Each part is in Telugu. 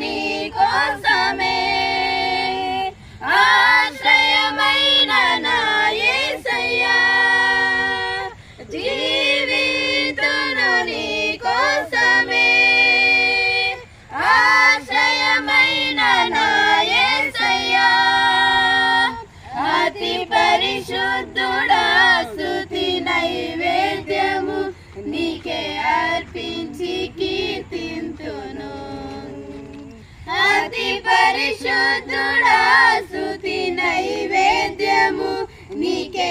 నీ కోసమే ఆశ్రయమైన నా యేసయ్యా జీవితును నీ కోసమే ఆశ్రయమైన నా యేసయ్యా అతి పరిశుద్ధుడా పరిశుద్ధుడా స్తుతి నైవేద్యము నీకే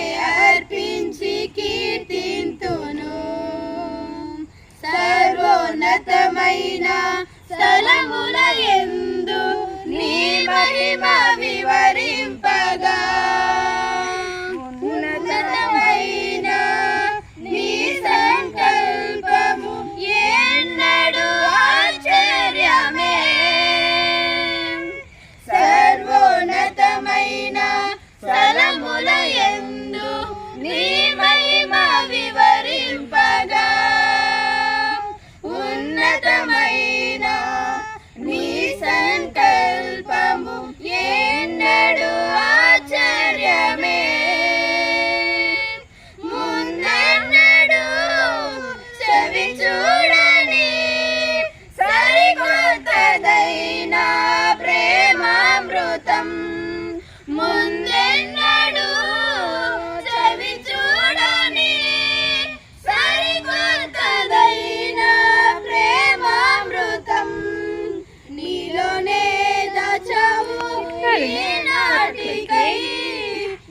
నాటికై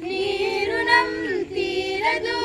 నీ రుణం తీరదు.